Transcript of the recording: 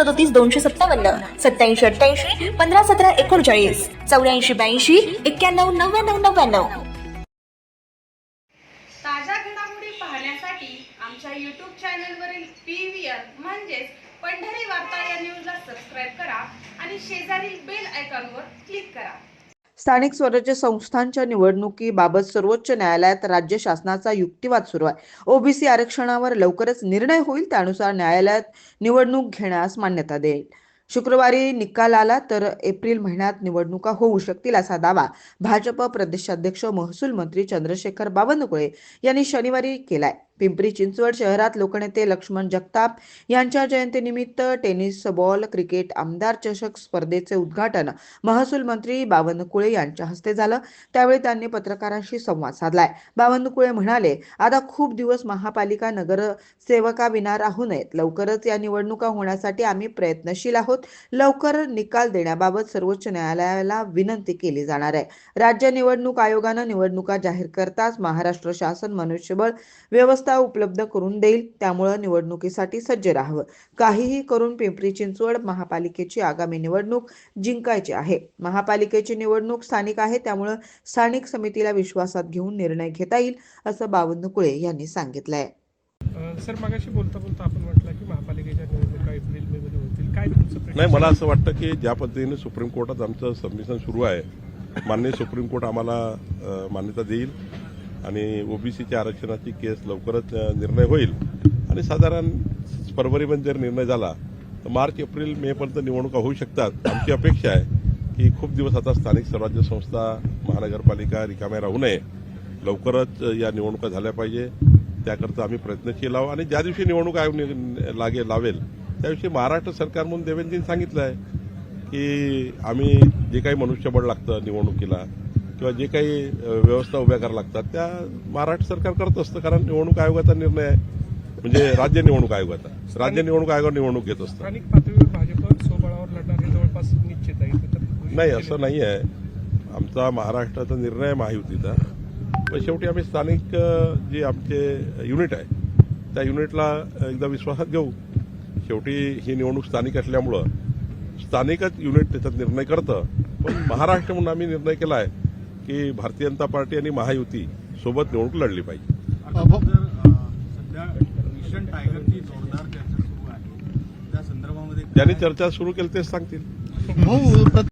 सदोतीस दोनशे सत्तावन्न सत्याऐंशी अठ्ठ्याऐंशी पंधरा सतरा एकोणचाळीस चौऱ्याऐंशी ब्याऐंशी एक्क्याण्णव नव्याण्णव नव्याण्णव. ताज्या घडामोडी पाहण्यासाठी आमच्या यूट्यूब चॅनलवरील पी व्ही आर म्हणजेच पंढरी वार्ता या न्यूजला सबस्क्राईब करा आणि शेजारील बेल आयकॉनवर क्लिक करा. स्थानिक स्वराज्य संस्थांच्या निवडणुकीबाबत सर्वोच्च न्यायालयात राज्य शासनाचा युक्तिवाद सुरू आहे. ओबीसी आरक्षणावर लवकरच निर्णय होईल त्यानुसार न्यायालयात निवडणूक घेण्यास मान्यता देईल. शुक्रवारी निकाल आला तर एप्रिल महिन्यात निवडणुका होऊ शकतील असा दावा भाजप प्रदेशाध्यक्ष महसूल मंत्री चंद्रशेखर बावनकुळे यांनी शनिवारी केलाय. पिंपरी चिंचवड शहरात लोकनेते लक्ष्मण जगताप यांच्या जयंतीनिमित्त टेनिस बॉल क्रिकेट आमदार चषक स्पर्धेचे उद्घाटन महसूल मंत्री बावनकुळे यांच्या हस्ते झालं. त्यावेळी त्यांनी पत्रकारांशी संवाद साधलाय. बावनकुळे म्हणाले आता खूप दिवस महापालिका नगरसेवकाविना राहू नयेत. लवकरच या निवडणुका होण्यासाठी आम्ही प्रयत्नशील आहोत. लवकर निकाल देण्याबाबत सर्वोच्च न्यायालयाला विनंती केली जाणार आहे. राज्य निवडणूक आयोगानं निवडणुका जाहीर करताच महाराष्ट्र शासन मनुष्यबळ व्यवस्था उपलब्ध करून देईल त्यामुळं निवडणुकीसाठी सज्ज राहावं. काहीही करून पिंपरी चिंचवड महापालिकेची आगामी निवडणूक जिंकायची आहे. महापालिकेची निवडणूक स्थानिक आहे त्यामुळं स्थानिक समितीला विश्वासात घेऊन निर्णय घेता येईल असं बावनकुळे यांनी सांगितलंय. सर मागाशी बोलता बोलता आपण म्हटलं की महापालिकेच्या निवडणुका एप्रिल मे मध्ये होतील. काय तुमचं? नाही मला असं वाटतं की ज्या पद्धतीने सुप्रीम कोर्टात आमचं सबमिशन सुरू आहे माननीय सुप्रीम कोर्ट आम्हाला मान्यता देईल. आणि ओबीसीच्या आरक्षणाची केस लवकरच निर्णय होईल. आणि साधारण फरवरीमध्ये जर निर्णय झाला तर मार्च एप्रिल मे पर्यंत निवडणुका होऊ शकतात. आमची अपेक्षा आहे की खूप दिवस आता स्थानिक स्वराज्य संस्था महानगरपालिका रिकाम्या राहू नये. लवकरच या निवडणुका झाल्या पाहिजे. त्याकरता आम्ही प्रयत्नशील आहोत. आणि ज्या दिवशी निवडणूक आयोग लागेल लागे लावेल त्या दिवशी महाराष्ट्र सरकार म्हणून देवेंद्रजींनी सांगितलं आहे की आम्ही जे काही मनुष्यबळ लागतं निवडणुकीला किंवा जे काही व्यवस्था उभ्या करायला लागतात त्या महाराष्ट्र सरकार करत असतं कारण निवडणूक आयोगाचा निर्णय आहे. म्हणजे राज्य निवडणूक आयोगाचा. राज्य निवडणूक आयोगावर निवडणूक घेत असतं. स्थानिक पातळीवर भाजप स्वबळावर लढणार हे जवळपास निश्चित आहे. त्याच्यात नाही असं नाही आहे आमचा महाराष्ट्राचा निर्णय महायुतीचा पण शेवटी आम्ही स्थानिक जे आमचे युनिट आहे त्या युनिटला एकदा विश्वासात घेऊ. शेवटी ही निवडणूक स्थानिक असल्यामुळं. स्थानिकच युनिट त्याच्यात निर्णय करतं. पण महाराष्ट्र म्हणून आम्ही निर्णय केला आहे की भारतीय जनता पार्टी आणि महायुती सोबत निवडणूक लढली पाहिजे. जर अ, सध्या मिशन टायगरची जोरदार चर्चा सुरू आहे. त्या संदर्भामध्ये ज्यांनी चर्चा सुरू केली तेच सांगतील. भाऊ प्रत्येक